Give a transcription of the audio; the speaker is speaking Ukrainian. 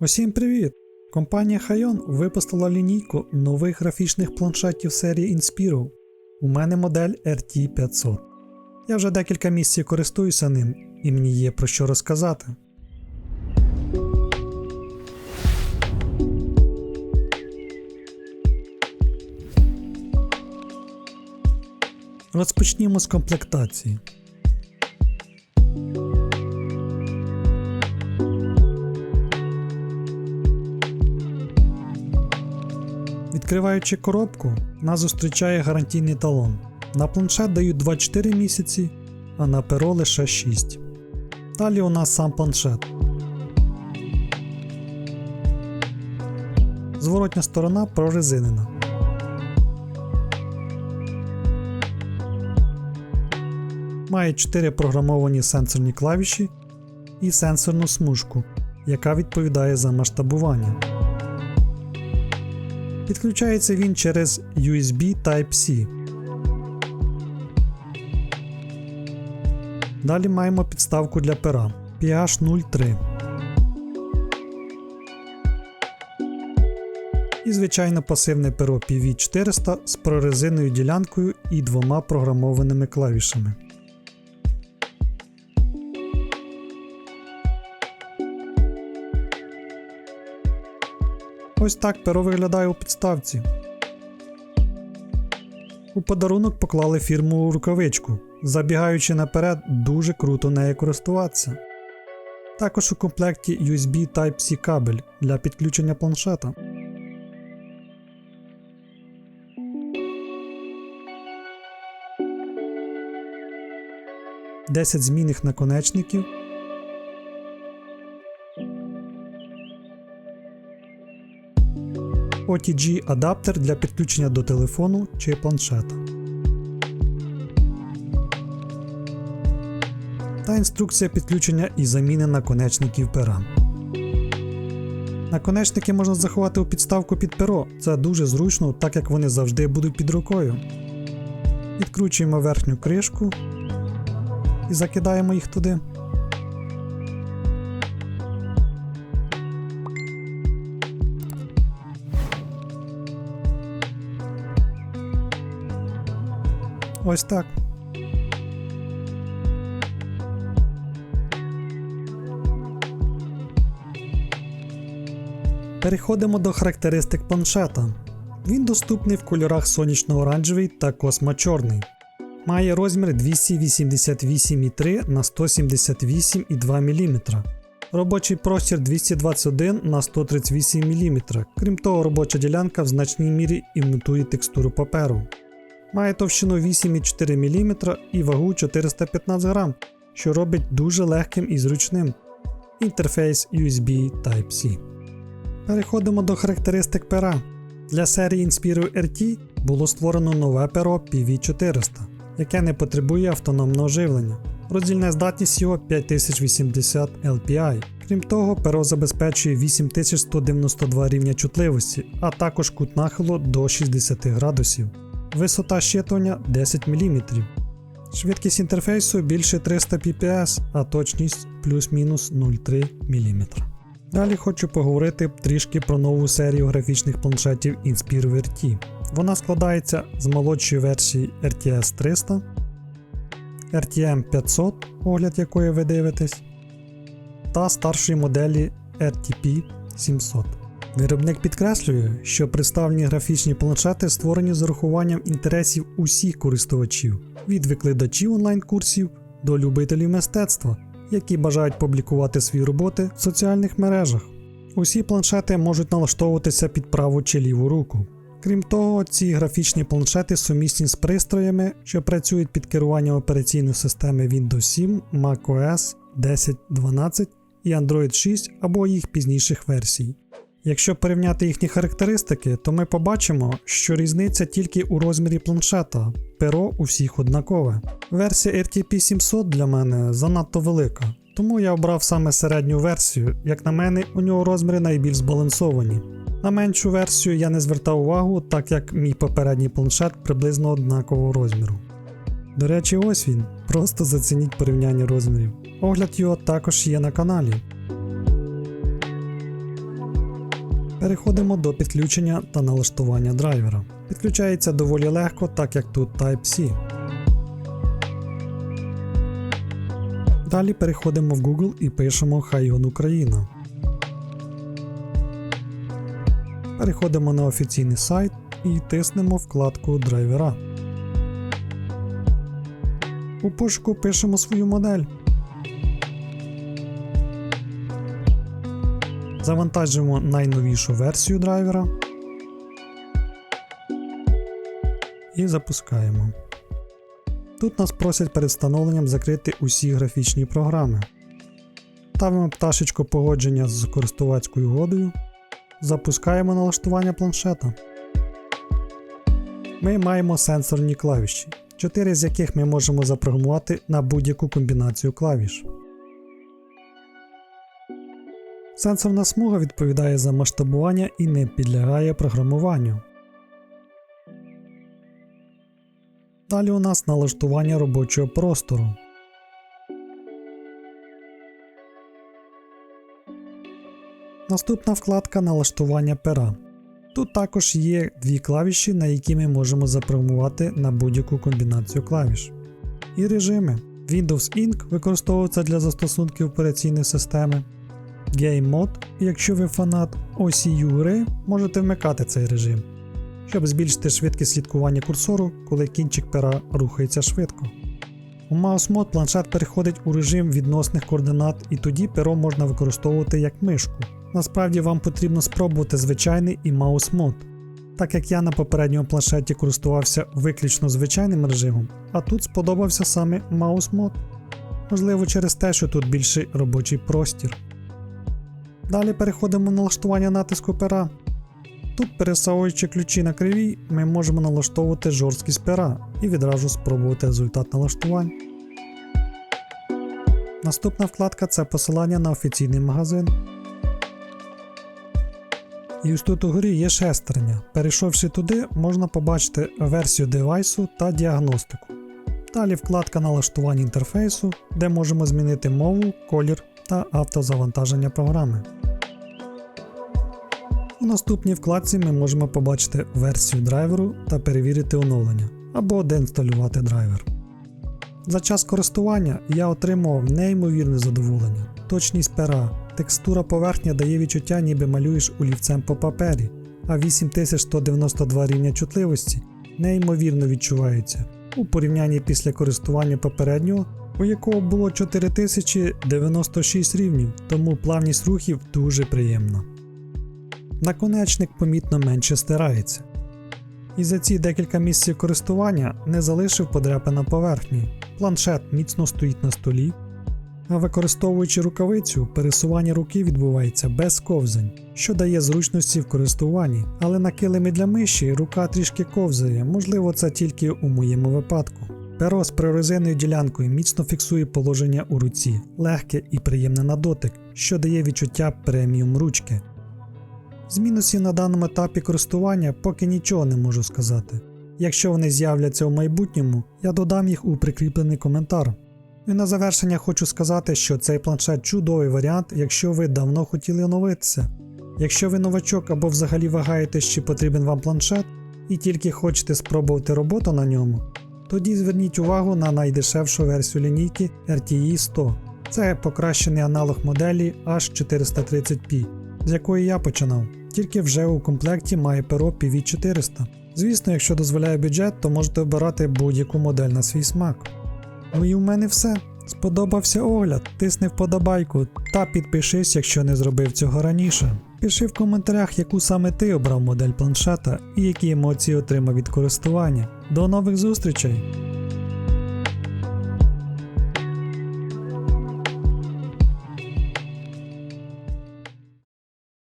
Усім привіт! Компанія Hayon випустила лінійку нових графічних планшетів серії Inspiro. У мене модель RT500. Я вже декілька місяців користуюся ним, і мені є про що розказати. Розпочнімо з комплектації. Відкриваючи коробку, нас зустрічає гарантійний талон. На планшет дають 24 місяці, а на перо лише 6. Далі у нас сам планшет. Зворотня сторона прорезинена. Має 4 програмовані сенсорні клавіші і сенсорну смужку, яка відповідає за масштабування. Підключається він через USB Type-C. Далі маємо підставку для пера PH03. І звичайно пасивне перо PV400 з прорезиною ділянкою і двома програмованими клавішами. Ось так перо виглядає у підставці. У подарунок поклали фірмову рукавичку. Забігаючи наперед, дуже круто нею користуватися. Також у комплекті USB Type-C кабель для підключення планшета. Десять змінних наконечників. OTG адаптер для підключення до телефону чи планшета. Та інструкція підключення і заміни наконечників пера. Наконечники можна заховати у підставку під перо. Це дуже зручно, так як вони завжди будуть під рукою. Відкручуємо верхню кришку і закидаємо їх туди. Ось так. Переходимо до характеристик планшета. Він доступний в кольорах сонячно-оранжевий та космо-чорний. Має розмір 288,3 на 178,2 мм. Робочий простір 221 на 138 мм. Крім того, робоча ділянка в значній мірі імітує текстуру паперу. Має товщину 8,4 мм і вагу 415 г, що робить дуже легким і зручним. Інтерфейс USB Type-C. Переходимо до характеристик пера. Для серії Inspiro RT було створено нове перо PV400, яке не потребує автономного живлення. Роздільна здатність його 5080 LPI. Крім того, перо забезпечує 8192 рівня чутливості, а також кут нахилу до 60 градусів. Висота щитування 10 мм. Швидкість інтерфейсу більше 300 pps, а точність плюс-мінус 0,3 мм. Далі хочу поговорити трішки про нову серію графічних планшетів Inspire RT. Вона складається з молодшої версії RTS 300, RTM 500, огляд якої ви дивитесь, та старшої моделі RTP 700. Виробник підкреслює, що представлені графічні планшети створені з урахуванням інтересів усіх користувачів, від викладачів онлайн-курсів до любителів мистецтва, які бажають публікувати свої роботи в соціальних мережах. Усі планшети можуть налаштовуватися під праву чи ліву руку. Крім того, ці графічні планшети сумісні з пристроями, що працюють під керуванням операційної системи Windows 7, macOS 10.12 і Android 6 або їх пізніших версій. Якщо порівняти їхні характеристики, то ми побачимо, що різниця тільки у розмірі планшета, перо у всіх однакове. Версія RTP 700 для мене занадто велика, тому я обрав саме середню версію, як на мене, у нього розміри найбільш збалансовані. На меншу версію я не звертав увагу, так як мій попередній планшет приблизно однакового розміру. До речі, ось він. Просто зацініть порівняння розмірів. Огляд його також є на каналі. Переходимо до підключення та налаштування драйвера. Підключається доволі легко, так як тут Type-C. Далі переходимо в Google і пишемо Хайон Україна. Переходимо на офіційний сайт і тиснемо вкладку драйвера. У пошуку пишемо свою модель. Завантажуємо найновішу версію драйвера і запускаємо. Тут нас просять перед встановленням закрити усі графічні програми. Ставимо пташечко погодження з користувацькою угодою. Запускаємо налаштування планшета. Ми маємо сенсорні клавіші, 4 з яких ми можемо запрограмувати на будь-яку комбінацію клавіш. Сенсорна смуга відповідає за масштабування і не підлягає програмуванню. Далі у нас налаштування робочого простору. Наступна вкладка налаштування пера. Тут також є дві клавіші, на які ми можемо запрограмувати на будь-яку комбінацію клавіш. І режими. Windows Ink використовується для застосунків операційної системи. Game Mode, якщо ви фанат OCU гри, можете вмикати цей режим, щоб збільшити швидкість слідкування курсору, коли кінчик пера рухається швидко. У Mouse Mode планшет переходить у режим відносних координат, і тоді перо можна використовувати як мишку. Насправді вам потрібно спробувати звичайний і Mouse Mode, так як я на попередньому планшеті користувався виключно звичайним режимом, а тут сподобався саме Mouse Mode. Можливо, через те, що тут більший робочий простір. Далі переходимо на налаштування натиску пера. Тут, пересовуючи ключі на кривій, ми можемо налаштовувати жорсткість пера і відразу спробувати результат налаштувань. Наступна вкладка це посилання на офіційний магазин. І ось тут угорі є шестерня. Перейшовши туди, можна побачити версію девайсу та діагностику. Далі вкладка налаштування інтерфейсу, де можемо змінити мову, колір та автозавантаження програми. У наступній вкладці ми можемо побачити версію драйверу та перевірити оновлення або деінсталювати драйвер. За час користування я отримував неймовірне задоволення, точність пера, текстура поверхня дає відчуття, ніби малюєш олівцем по папері, а 8192 рівня чутливості неймовірно відчувається у порівнянні після користування попереднього, у якого було 4096 рівнів, тому плавність рухів дуже приємна. Наконечник помітно менше стирається. І за ці декілька місяців користування не залишив подряпин на поверхні. Планшет міцно стоїть на столі, а використовуючи рукавицю, пересування руки відбувається без ковзань, що дає зручності в користуванні, але на килимі для миші рука трішки ковзає, можливо, це тільки у моєму випадку. Перо з прорезиною ділянкою міцно фіксує положення у руці, легке і приємне на дотик, що дає відчуття преміум ручки. З мінусів на даному етапі користування поки нічого не можу сказати. Якщо вони з'являться у майбутньому, я додам їх у прикріплений коментар. І на завершення хочу сказати, що цей планшет чудовий варіант, якщо ви давно хотіли оновитися. Якщо ви новачок або взагалі вагаєтесь, чи потрібен вам планшет, і тільки хочете спробувати роботу на ньому, тоді зверніть увагу на найдешевшу версію лінійки RTE 100. Це покращений аналог моделі H430P, з якої я починав, тільки вже у комплекті має перо PV400. Звісно, якщо дозволяє бюджет, то можете обирати будь-яку модель на свій смак. Ну і в мене все. Сподобався огляд, тисни вподобайку та підпишись, якщо не зробив цього раніше. Пиши в коментарях, яку саме ти обрав модель планшета і які емоції отримав від користування. До нових зустрічей!